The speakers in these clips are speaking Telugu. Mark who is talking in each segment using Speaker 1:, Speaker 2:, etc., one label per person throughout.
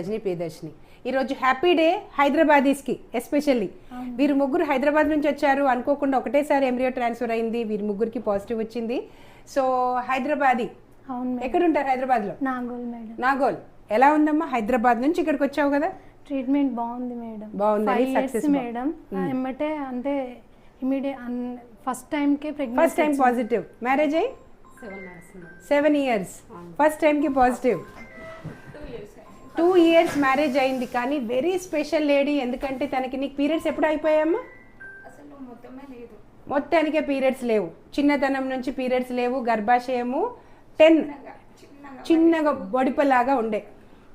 Speaker 1: రజనీ ప్రియదర్శిని. ఈరోజు హ్యాపీ డే హైదరాబాదీస్కి ఎస్పెషల్లీ. వీరు ముగ్గురు హైదరాబాద్ నుంచి వచ్చారు. అనుకోకుండా ఒకటేసారి ఎంబ్రియో ట్రాన్స్ఫర్ అయింది. వీరి ముగ్గురికి పాజిటివ్ వచ్చింది. So Hyderabadi
Speaker 2: madam.
Speaker 1: ఎక్కడుంటారు హైదరాబాద్లో?
Speaker 2: నాగోల్ మేడం.
Speaker 1: నాగోల్. ఎలా ఉందమ్మా? హైదరాబాద్ నుంచి ఇక్కడికి వచ్చావు కదా?
Speaker 2: ట్రీట్మెంట్ బాగుంది మేడం.
Speaker 1: బాగుందని
Speaker 2: ఫైవ్ ఇయర్స్
Speaker 1: success బా-
Speaker 2: మేడం. ఎమ్మటే అంటే ఇమీడియట్ ఫస్ట్ టైంకే
Speaker 1: ఫస్ట్ టైం పాజిటివ్ మ్యారేజ్ అయ్యి? సెవెన్ ఇయర్స్ ఫస్ట్ టైంకి పాజిటివ్ టూ ఇయర్స్ మ్యారేజ్ అయింది కానీ వెరీ స్పెషల్ లేడీ. ఎందుకంటే తనకి నీకు పీరియడ్స్ ఎప్పుడు అయిపోయాయమ్మా?
Speaker 3: అసలు మొత్తమే లేదు.
Speaker 1: మొత్తానికే పీరియడ్స్ లేవు. చిన్నతనం నుంచి పీరియడ్స్ లేవు గర్భాశయము టెన్
Speaker 3: చిన్నగా
Speaker 1: బొడిపలాగా ఉండే.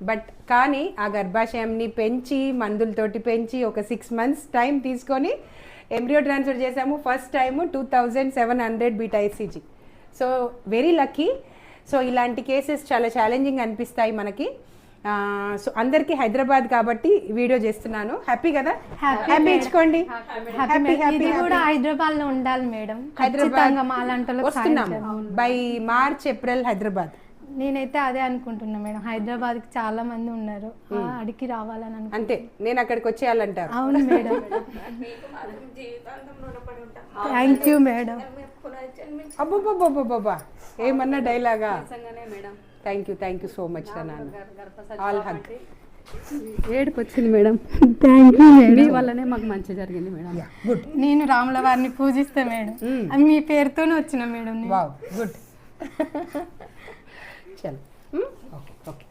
Speaker 1: బట్ కానీ ఆ గర్భాశయంని పెంచి మందులతోటి పెంచి ఒక సిక్స్ మంత్స్ టైం తీసుకొని ఎంబ్రియో ట్రాన్స్ఫర్ చేసాము first time two thousand seven hundred beat ICG so very lucky so ఇలాంటి కేసెస్ చాలా ఛాలెంజింగ్ అనిపిస్తాయి మనకి. సో అందరికీ హైదరాబాద్ కాబట్టి వీడియో చేస్తున్నాను. హ్యాపీ కదా? హ్యాపీ ఇచ్చుకోండి.
Speaker 2: హ్యాపీ కూడా హైదరాబాద్లో ఉండాలి మేడం
Speaker 1: వస్తున్నాం
Speaker 2: చేయాలి.
Speaker 1: By March April Hyderabad.
Speaker 2: నేనైతే అదే అనుకుంటున్నా మేడం. హైదరాబాద్కి చాలా మంది ఉన్నారు. ఆ అడిగి రావాలని
Speaker 1: అంతే. నేను అక్కడికి వచ్చేయాలంటారు.
Speaker 2: అవును మేడం.
Speaker 3: మీకు మాత్రం జీవితాంతం రుణపడి ఉంటాం
Speaker 2: థ్యాంక్ యూ మేడం
Speaker 1: అబ్బబ్బబ్బబ్బబ్బా ఏమన్నా డైలాగా
Speaker 4: madam
Speaker 1: thank you thank you so much నాన్న ఆల్ హగ్
Speaker 4: ఏడుపు వచ్చింది మేడం.
Speaker 2: థ్యాంక్ యూ
Speaker 4: మీ
Speaker 2: మేడం
Speaker 4: వల్లనే మాకు మంచి జరిగింది మేడం.
Speaker 1: గుడ్
Speaker 2: నేను రాముల వారిని పూజిస్తా మేడం.
Speaker 1: Mm.
Speaker 2: అది మీ పేరుతోనే వచ్చిన మేడం
Speaker 1: గుడ్ చలో ఓకే ఓకే